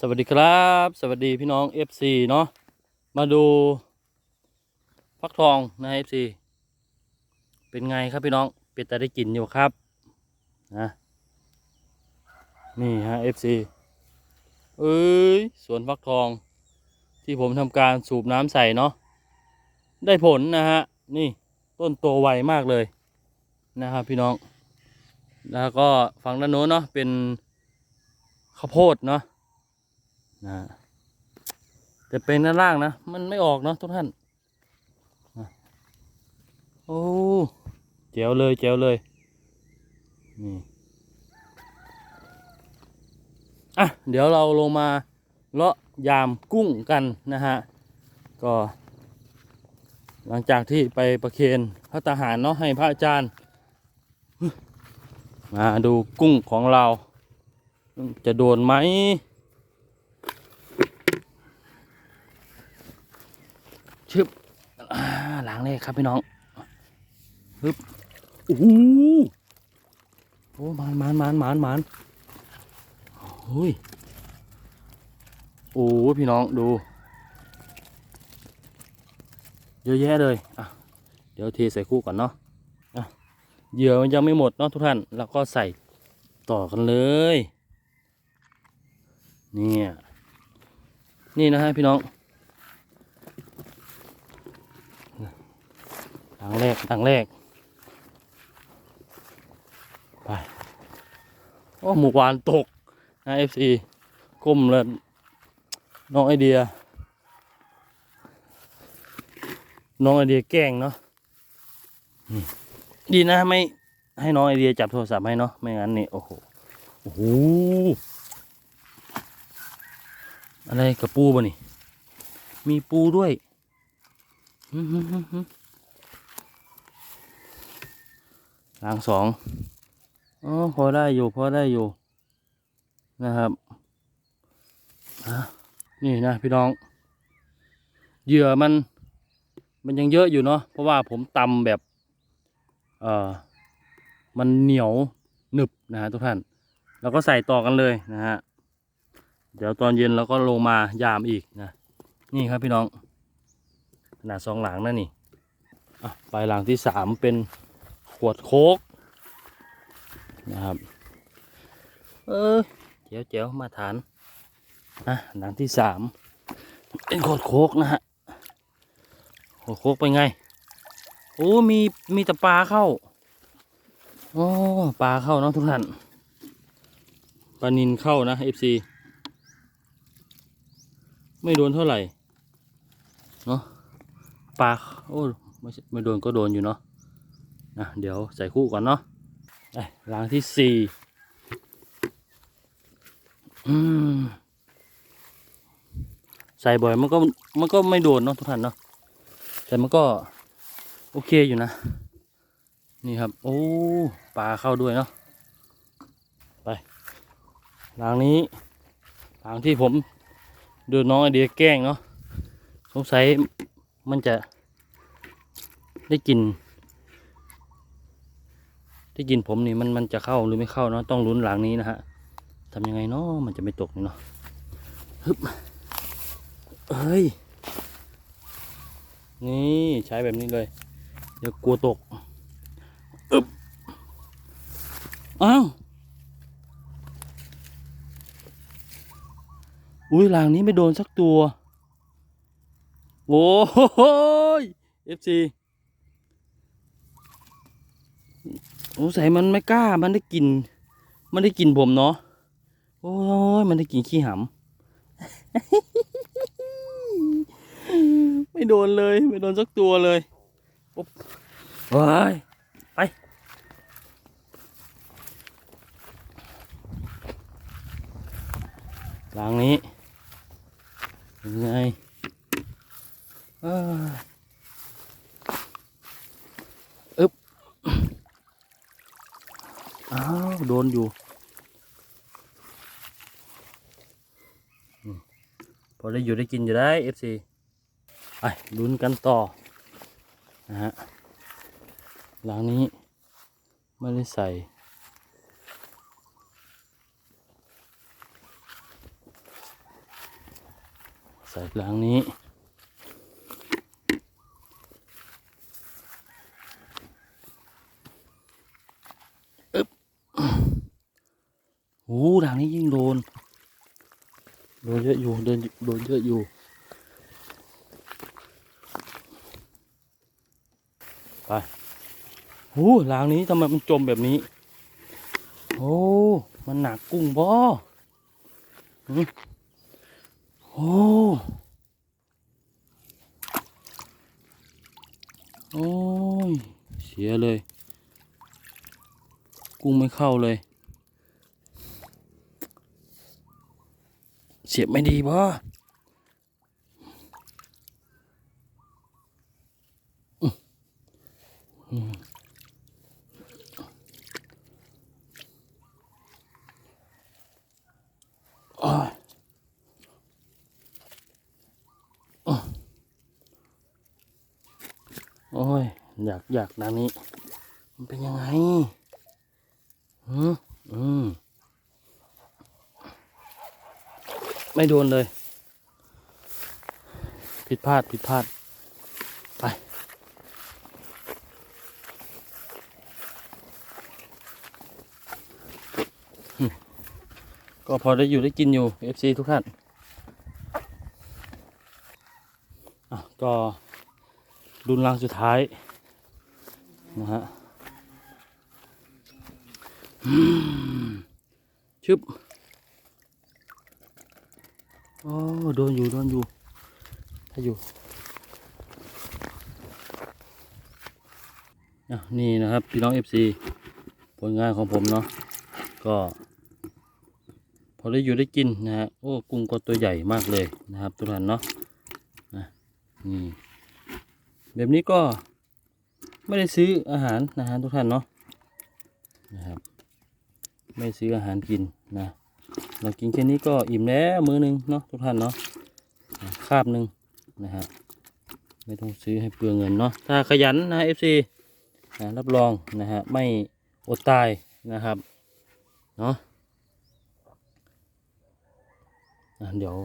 สวัสดีครับ สวัสดีพี่น้อง FC เนาะมาดูฟักทองนะ FC เป็นไงครับพี่น้องเป็นแต่ได้กินอยู่ครับนะนี่ฮะ FC เอ้ยสวนฟักทอง ที่ผมทำการสูบน้ำใส่เนาะได้ผลนะฮะนี่ต้นโตไวมากเลยนะครับพี่น้อง แล้วก็ฝั่งด้านโน้นเนาะเป็นข้าวโพดเนาะ นะฮะแต่เป็นด้านล่างนะ มันไม่ออกเนาะทุกท่านนะโอ้เจ๋วเลยเจ๋วเลย นี่อะเดี๋ยวเราลงมาเลาะยามกุ้งกันนะฮะ ก็ หลังจากที่ไปประเคนพระทหารเนาะให้พระอาจารย์ มาดูกุ้งของเรา จะโดนไหม ชึบอ่าล้างเลยครับพี่น้องฮึบโอ้โหโอ้หมานหมานหมานหมานหมานโอ้ยโอ้ยพี่น้องดู เยอะแยะเลยอะเดี๋ยวเทใส่คู่ก่อนเนาะอะเหยื่อมันยังไม่หมดเนาะทุกท่านแล้วก็ใส่ต่อกันเลยเนี่ยนี่นะฮะพี่น้อง หลังแรกหลังแรกไปโอ้หมูกวานตกนะเอฟซีก้มแล้วน้องไอเดีย น้องไอเดียแกล้งเนาะดีนะไม่ให้น้องไอเดียจับโทรศัพท์ให้เนาะไม่งั้นนี่โอ้โหโอ้โหอะไรกับปูบ่นี่ มีปูด้วย อื้อ หลังสองอ๋อพอได้อยู่พอได้อยู่นะครับนี่นะพี่น้อง เหยื่อมัน มันยังเยอะอยู่เนาะเพราะว่าผมตำแบบ เอ่อ มันเหนียวหนึบนะฮะทุกท่าน แล้วก็ใส่ต่อกันเลยนะฮะเดี๋ยวตอนเย็นเราก็ลงมายามอีกนะนี่ครับพี่น้อง ขนาดสองหลังนั่นนี่อะไปหลังที่สามเป็น ขวดโค้กนะครับ เออเจ๋วเจ๋วมาฐานนะหลังที่สามเป็นขวดโค้กนะฮะขวดโค้กเป็นไงโอ้มีมีแต่ปลาเข้าโอ้ปลาเข้าเนาะทุกท่านปลานินเข้านะเอฟซีไม่โดนเท่าไหร่เนาะปลาโอ้ไม่ใช่ไม่โดนก็โดนอยู่เนาะ นะเดี๋ยวใส่คู่ก่อนเนาะรางที่สี่ใส่บ่อยมันก็มันก็ไม่โดนเนาะทุกท่านเนาะแต่มันก็โอเคอยู่นะ นี่ครับ โอ้ปลาเข้าด้วยเนาะไปรางนี้รางที่ผมดูน้องไอเดียแกล้งเนาะสงสัยมันจะได้กลิน ที่กินผมนี่มันมันจะเข้าหรือไม่เข้าเนาะต้องลุ้นหลังนี้นะฮะทำยังไงเนาะมันจะไม่ตกนี่เนาะฮึบเฮ้ยนี่ใช้แบบนี้เลยเดี๋ยวกลัวตกอึบอ้าวอุ้ยหลังนี้ไม่โดนสักตัว โอ้โหเอฟซี สงสัยมันไม่กล้า มันได้กลิน มันได้กลินผมเนาะ โอ้ย มันได้กลินขี้หำ ไม่โดนเลย ไม่โดนสักตัวเลยปุ๊บว้ายไป หลังนี้ยังไงเอ้ย อ้าว โดนอยู่ พอได้อยู่ได้กินอยู่ได้เอฟซีไปลุ้นกันต่อ นะฮะ หลังนี้ ไม่ได้ใส่ใส่หลังนี้อึ๊บโอ้หลัง นี้ยิ่งโดน โดนเยอะอยู่ เดินโดนเยอะอยู่ ไปโอ้หลังนี้ทำไมมันจมแบบนี้ โอ้ มันหนักกุ้งบ่โอ้ โอ้ย เสียเลย กุ้งไม่เข้าเลย เสียบไม่ดีบ่อื้ออืมโอ้ย อยากอยากด้านนี้ มันเป็นยังไง อืมอืม ไม่โดนเลย ผิดพลาดผิดพลาด ไป ก็พอได้อยู่ได้กินอยู่ FC ทุกท่านอะก็รุนรังสุดท้าย นะฮะชึบ โอ้โดนอยู่โดนอยู่ถ้าอยู่อะนี่นะครับพี่น้อง FC ผลงานของผมเนาะก็ พอได้อยู่ได้กินนะฮะโอ้กุ้งก็ตัวใหญ่มากเลยนะครับ ทุกท่านเนาะนะนี่แบบนี้ก็ไม่ได้ซื้ออาหารนะฮะทุกท่านเนาะนะครับ ไม่ซื้ออาหารกินนะ เรากินแค่นี้ก็อิ่มแล้วมื้อหนึงเนาะทุกท่านเนาะคาบหนึ่งนะฮะไม่ต้องซื้อให้เปลืองเงินเนาะถ้าขยันนะ FC นะรับรองนะฮะไม่อดตายนะครับเนาะะเดี๋ยว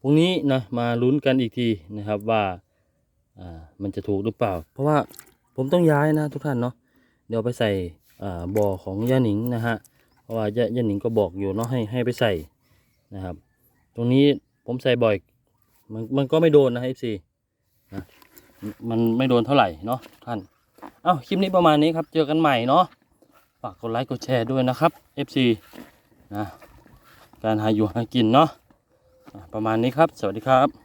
พรุ่งนี้นะมาลุ้นกันอีกทีนะครับว่าอ่ามันจะถูกหรือเปล่า เพราะว่าผมต้องย้ายนะทุกท่านเนาะเดี๋ยวไปใส่อ่าบ่อของย่าหนิงนะฮะ เพราะว่าย่าย่าหนิงก็บอกอยู่เนาะให้ให้ไปใส่นะครับ ตรงนี้ผมใส่บ่อย มันมันก็ไม่โดนนะ FC นะมันไม่โดนเท่าไหร่เนาะท่าน เอ้าคลิปนี้ประมาณนี้ครับ เจอกันใหม่เนาะฝากกดไลค์กดแชร์ด้วยนะครับ FC นะการหาอยู่หากินเนาะประมาณนี้ครับ สวัสดีครับ